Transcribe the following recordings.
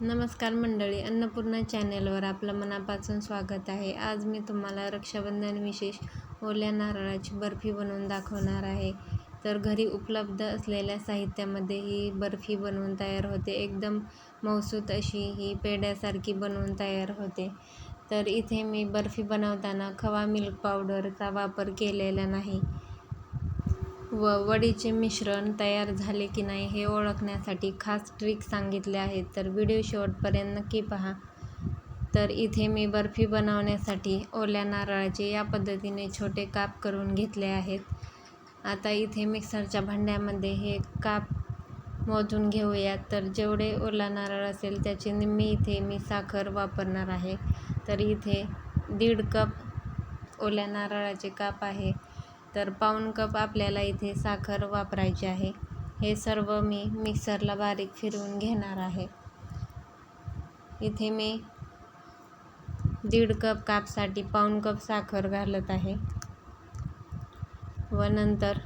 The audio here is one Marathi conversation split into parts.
नमस्कार मंडळी अन्नपूर्णा चॅनेलवर आपलं मनापासून स्वागत आहे. आज मी तुम्हाला रक्षाबंधन विशेष ओल्या नारळाची बर्फी बनवून दाखवणार आहे. तर घरी उपलब्ध असलेल्या साहित्यामध्ये ही बर्फी बनवून तयार होते. एकदम मौसूत अशी ही पेड्यासारखी बनवून तयार होते. तर इथे मी बर्फी बनवताना खवा मिल्क पावडरचा वापर केलेला नाही. व वडीचे मिश्रण तयार झाले की नाही हे ओळखण्यासाठी खास ट्रिक सांगितले आहेत. तर व्हिडिओ शेवटपर्यंत नक्की पहा. तर इथे मी बर्फी बनवण्यासाठी ओल्या नारळाचे या पद्धतीने छोटे काप करून घेतले आहेत. आता इथे मिक्सरच्या भांड्यामध्ये हे काप मोजून घेऊयात तर जेवढे ओला नारळ असेल त्याची निम्मी इथे मी साखर वापरणार आहे. तर इथे दीड कप ओल्या नारळाचे काप आहे. तर पाऊण कप आपल्याला इथे साखर वापरायची आहे. हे सर्व मी मिक्सरला बारीक फिरवून घेणार आहे. इथे मी दीड कप कापसाठी पाऊण कप साखर घालत आहे. व नंतर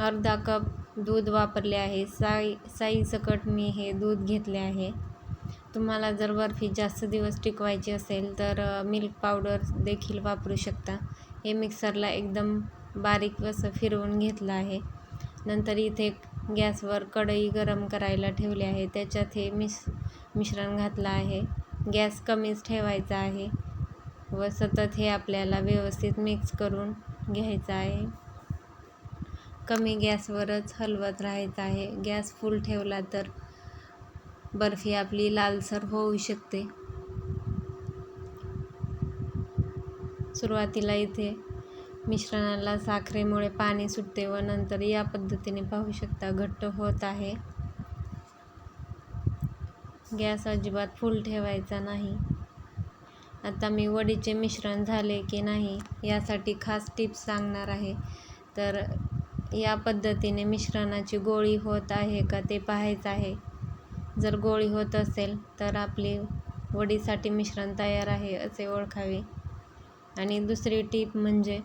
अर्धा कप दूध वापरले आहे. साई साईसकट मी हे दूध घेतले आहे. तुम्हाला जर बर्फी जास्त दिवस टिकवायची असेल तर मिल्क पावडर देखील वापरू शकता. हे मिक्सरला एकदम बारीक असं फिरवून घेतलं आहे. नंतर इथे गॅसवर कढई गरम करायला ठेवली आहे. त्याच्यात हे मिस मिश्रण घातलं आहे. गॅस कमीच ठेवायचा आहे व सतत हे आपल्याला व्यवस्थित मिक्स करून घ्यायचं आहे. कमी गॅसवरच हलवत राहायचं आहे. गॅस फुल ठेवला तर बर्फी आपली लालसर होऊ शकते. सुरुवातीला इथे मिश्रणाला साखरेमुळे पाणी सुटते व नंतर या पद्धतीने पाहू शकता घट्ट होत आहे. गॅस अजिबात फुल ठेवायचा नाही. आता मी वडीचे मिश्रण झाले की नाही यासाठी खास टिप्स सांगणार आहे. तर या पद्धतीने मिश्रणाची गोळी होत आहे का ते पाहायचं आहे. जर गोळी होत असेल तर आपली वडीसाठी मिश्रण तयार आहे असे ओळखावे. आणि दुसरी टीप म्हणजे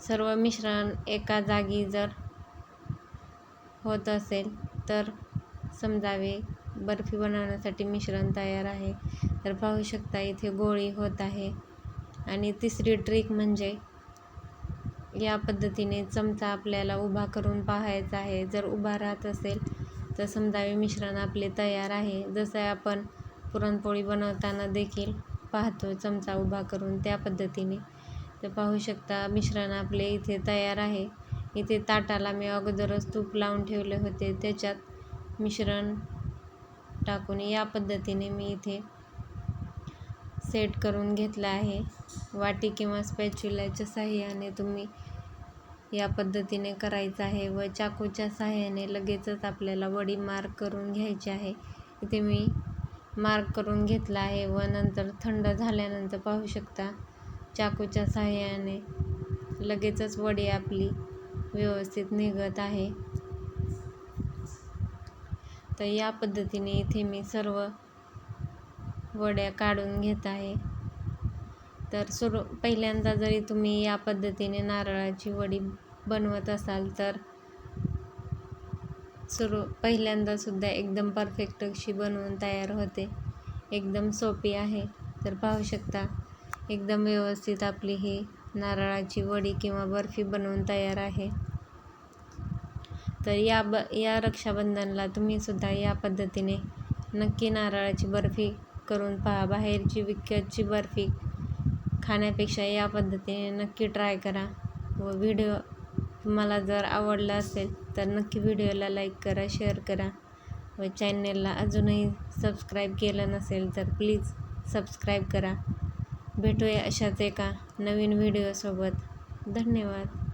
सर्व मिश्रण एका जागी जर होत असेल तर समजावे बर्फी बनवण्यासाठी मिश्रण तयार आहे. तर पाहू शकता इथे गोळी होत आहे. आणि तिसरी ट्रिक म्हणजे या पद्धतीने चमचा आपल्याला उभा करून पाहायचा आहे. जर उभा राहत असेल तर समजावे मिश्रण आपले तयार आहे. जसं आपण पुरणपोळी बनवताना देखील पाहतो चमचा उभा करून त्या पद्धतीने. तर पाहू शकता मिश्रण आपले इथे तयार आहे. इथे ताटाला मी अगोदरच तूप लावून ठेवले होते. त्याच्यात मिश्रण टाकून या पद्धतीने मी इथे सेट करून घेतलं आहे. वाटी किंवा स्पॅच्युलाच्या साह्याने तुम्ही या पद्धतीने करायचं आहे व चाकूच्या साह्याने लगेचच आपल्याला वडी मार्क करून घ्यायची आहे. इथे मी मार्क करून घेतला आहे व नंतर थंड झाल्यानंतर पाहू शकता चाकूच्या साह्याने लगेचच वडी आपली व्यवस्थित निघत आहे. तर या पद्धतीने इथे मी सर्व वड्या काढून घेत आहे. तर सुरू पहिल्यांदा जरी तुम्ही या पद्धतीने नारळाची वडी बनवत असाल तर सुरू पहिल्यांदासुद्धा एकदम परफेक्ट अशी बनवून तयार होते. एकदम सोपी आहे. तर पाहू शकता एकदम व्यवस्थित आपली ही नारळाची वडी किंवा बर्फी बनवून तयार आहे. तर या ब या रक्षाबंधनला तुम्हीसुद्धा या पद्धतीने नक्की नारळाची बर्फी करून पहा. बाहेरची विकतची बर्फी खाण्यापेक्षा या पद्धतीने नक्की ट्राय करा व व्हिडिओ तुम्हाला जर आवडला असेल तर नक्की व्हिडिओला लाईक करा शेअर करा व चॅनेलला अजूनही सबस्क्राईब केलं नसेल तर प्लीज सबस्क्राईब करा. भेटूया अशाच एका नवीन व्हिडिओसोबत. धन्यवाद.